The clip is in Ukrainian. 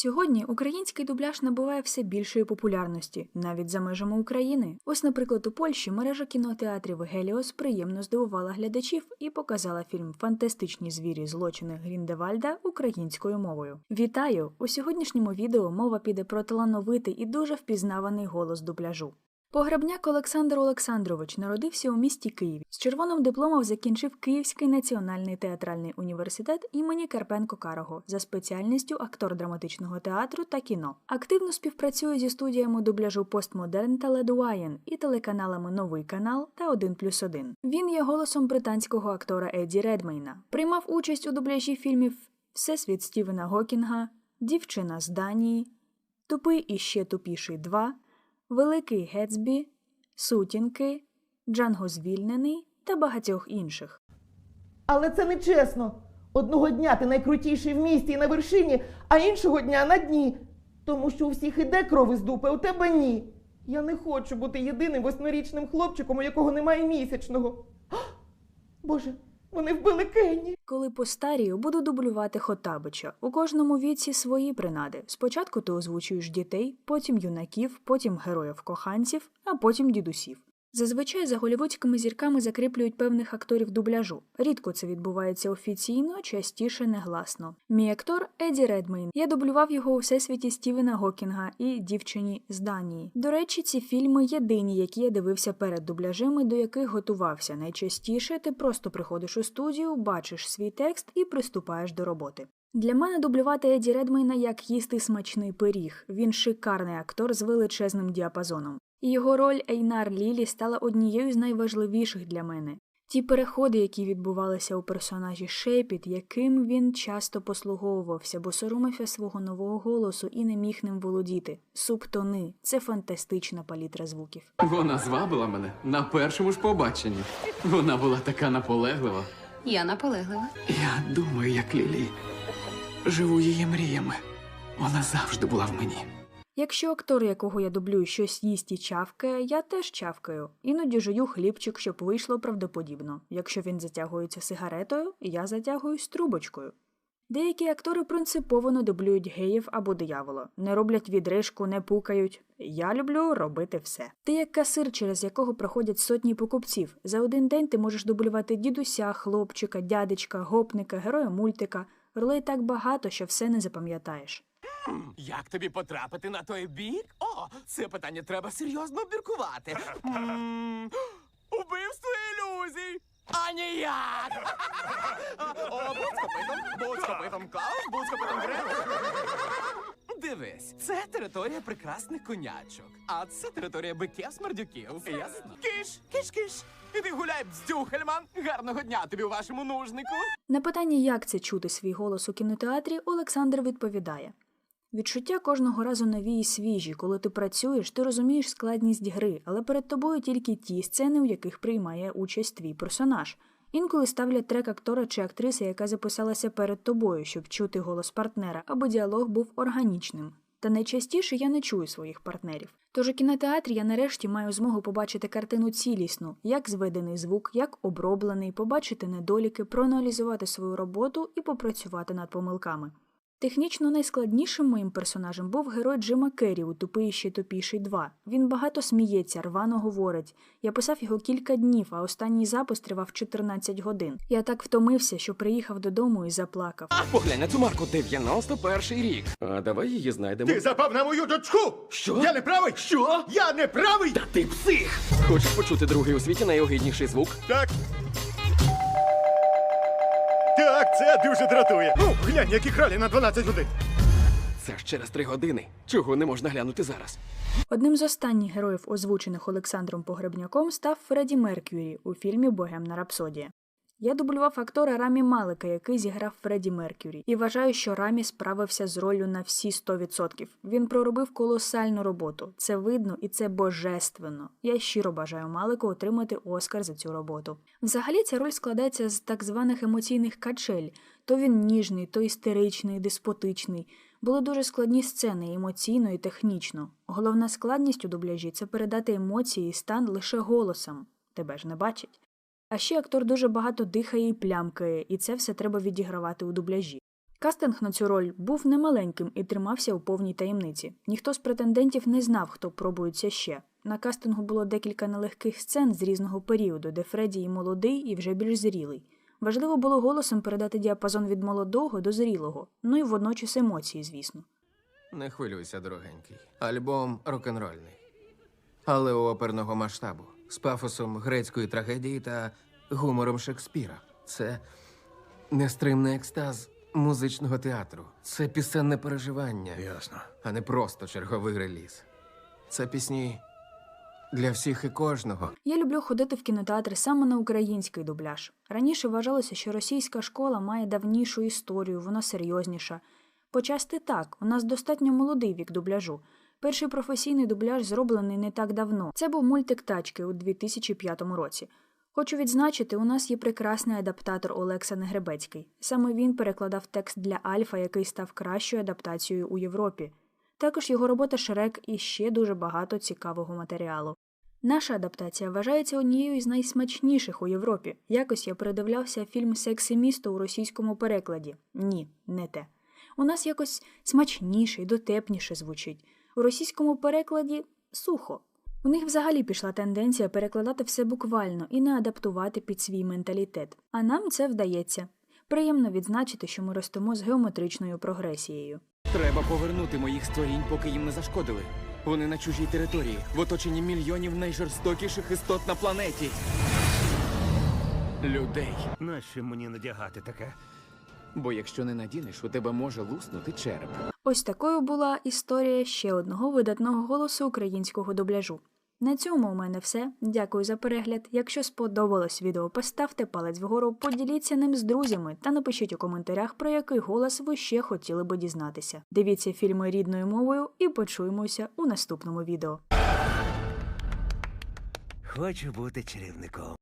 Сьогодні український дубляж набуває все більшої популярності, навіть за межами України. Ось, наприклад, у Польщі мережа кінотеатрів Геліос приємно здивувала глядачів і показала фільм Фантастичні звірі злочини Гріндевальда українською мовою. Вітаю! У сьогоднішньому відео мова піде про талановитий і дуже впізнаваний голос дубляжу. Погребняк Олександр Олександрович народився у місті Києві. З червоним дипломом закінчив Київський національний театральний університет імені Карпенко Карого за спеціальністю актор драматичного театру та кіно. Активно співпрацює зі студіями дубляжу Постмодерн та Ледуаєн і телеканалами Новий канал та 1+,1. Він є голосом британського актора Едді Редмейна. Приймав участь у дубляжі фільмів Всесвіт Стівена Гокінга, Дівчина з Данії, Тупий і ще тупіший 2, Великий Гетсбі, Сутінки, Джанго Звільнений та багатьох інших. Але це не чесно. Одного дня ти найкрутіший в місті і на вершині, а іншого дня на дні. Тому що у всіх іде кров із дупи, у тебе ні. Я не хочу бути єдиним восьмирічним хлопчиком, у якого немає місячного. Боже, вони вбили Кенні. Коли постарію, буду дублювати Хотабича. У кожному віці свої принади. Спочатку ти озвучуєш дітей, потім юнаків, потім героїв-коханців, а потім дідусів. Зазвичай за голівудськими зірками закріплюють певних акторів дубляжу. Рідко це відбувається офіційно, частіше негласно. Мій актор Еді Редмейн. Я дублював його у всесвіті Стівена Гокінга і дівчині з Данії. До речі, ці фільми єдині, які я дивився перед дубляжем і до яких готувався. Найчастіше ти просто приходиш у студію, бачиш свій текст і приступаєш до роботи. Для мене дублювати Еді Редмейна як їсти смачний пиріг. Він шикарний актор з величезним діапазоном. І його роль Ейнар Лілі стала однією з найважливіших для мене. Ті переходи, які відбувалися у персонажі Шепіт, яким він часто послуговувався, бо соромився свого нового голосу і не міг ним володіти. Субтони це фантастична палітра звуків. Вона звабила мене на першому ж побаченні. Вона була така наполеглива. Я наполеглива. Я думаю, як Лілі. Живу її мріями. Вона завжди була в мені. Якщо актор, якого я дублюю, щось їсть і чавкає, я теж чавкаю. Іноді жую хлібчик, щоб вийшло правдоподібно. Якщо він затягується сигаретою, я затягуюсь трубочкою. Деякі актори принципово не дублюють геїв або диявола, не роблять відрижку, не пукають. Я люблю робити все. Ти як касир, через якого проходять сотні покупців. За один день ти можеш дублювати дідуся, хлопчика, дядечка, гопника, героя мультика. Ролей так багато, що все не запам'ятаєш. Як тобі потрапити на той бік? О, це питання треба серйозно обміркувати. М, Убивство ілюзій! А ніяк! О, будь з копитом, будь з копитом Клаус, будь з копитом Грек. Дивись, це територія прекрасних конячок, а це територія биків смердюків. Ясно? Киш, киш, киш. Іди гуляй, бздюхельман. Гарного дня тобі у вашому нужнику. На питання, як це чути свій голос у кінотеатрі, Олександр відповідає: Відчуття кожного разу нові і свіжі. Коли ти працюєш, ти розумієш складність гри, але перед тобою тільки ті сцени, у яких приймає участь твій персонаж. Інколи ставлять трек актора чи актриси, яка записалася перед тобою, щоб чути голос партнера, аби діалог був органічним. Та найчастіше я не чую своїх партнерів. Тож у кінотеатрі я нарешті маю змогу побачити картину цілісну, як зведений звук, як оброблений, побачити недоліки, проаналізувати свою роботу і попрацювати над помилками. Технічно найскладнішим моїм персонажем був герой Джима Керрі у Тупий ще тупіший 2. Він багато сміється, рвано говорить. Я писав його кілька днів, а останній запис тривав 14 годин. Я так втомився, що приїхав додому і заплакав. Поглянь на цю марку, 91 рік. А давай її знайдемо. Ти запав на мою дочку! Що? Я не правий? Що? Я не правий! Та ти псих! Хочеш почути другий у світі найогидніший звук? Так. Це дуже дратує. Ну, глянь, які кралі на 12 годин. Це ж через три години. Чого не можна глянути зараз? Одним з останніх героїв, озвучених Олександром Погребняком, став Фредді Меркюрі у фільмі Богемна Рапсодія. Я дублював актора Рамі Малика, який зіграв Фредді Меркюрі, і вважаю, що Рамі справився з роллю на всі 100%. Він проробив колосальну роботу. Це видно і це божественно. Я щиро бажаю Малику отримати Оскар за цю роботу. Взагалі ця роль складається з так званих емоційних качель. То він ніжний, то істеричний, деспотичний. Були дуже складні сцени емоційно і технічно. Головна складність у дубляжі це передати емоції і стан лише голосом. Тебе ж не бачать. А ще актор дуже багато дихає і плямкає, і це все треба відігравати у дубляжі. Кастинг на цю роль був немаленьким і тримався у повній таємниці. Ніхто з претендентів не знав, хто пробується ще. На кастингу було декілька нелегких сцен з різного періоду, де Фредді і молодий, і вже більш зрілий. Важливо було голосом передати діапазон від молодого до зрілого, ну і водночас емоції, звісно. Не хвилюйся, дорогенький. Альбом рок-н-рольний. Але оперного масштабу з пафосом грецької трагедії та гумором Шекспіра. Це нестримний екстаз музичного театру. Це пісенне переживання, Ясно. а не просто черговий реліз. Це пісні для всіх і кожного. Я люблю ходити в кінотеатри саме на український дубляж. Раніше вважалося, що російська школа має давнішу історію, вона серйозніша. Почасти так, у нас достатньо молодий вік дубляжу. Перший професійний дубляж зроблений не так давно. Це був мультик тачки у 2005 році. Хочу відзначити, у нас є прекрасний адаптатор Олекса Негребецький. Саме він перекладав текст для Альфа, який став кращою адаптацією у Європі. Також його робота Шрек і ще дуже багато цікавого матеріалу. Наша адаптація вважається однією із найсмачніших у Європі. Якось я передивлявся фільм Секси місто у російському перекладі. Ні, не те. У нас якось смачніше і дотепніше звучить. У російському перекладі сухо. У них взагалі пішла тенденція перекладати все буквально і не адаптувати під свій менталітет. А нам це вдається. Приємно відзначити, що ми ростемо з геометричною прогресією. Треба повернути моїх створінь, поки їм не зашкодили. Вони на чужій території, в оточенні мільйонів найжорстокіших істот на планеті. Людей. Нащо мені надягати таке? Бо якщо не надінеш, у тебе може луснути череп. Ось такою була історія ще одного видатного голосу українського дубляжу. На цьому у мене все. Дякую за перегляд. Якщо сподобалось відео, поставте палець вгору, поділіться ним з друзями та напишіть у коментарях, про який голос ви ще хотіли би дізнатися. Дивіться фільми рідною мовою і почуємося у наступному відео. Хочу бути чарівником.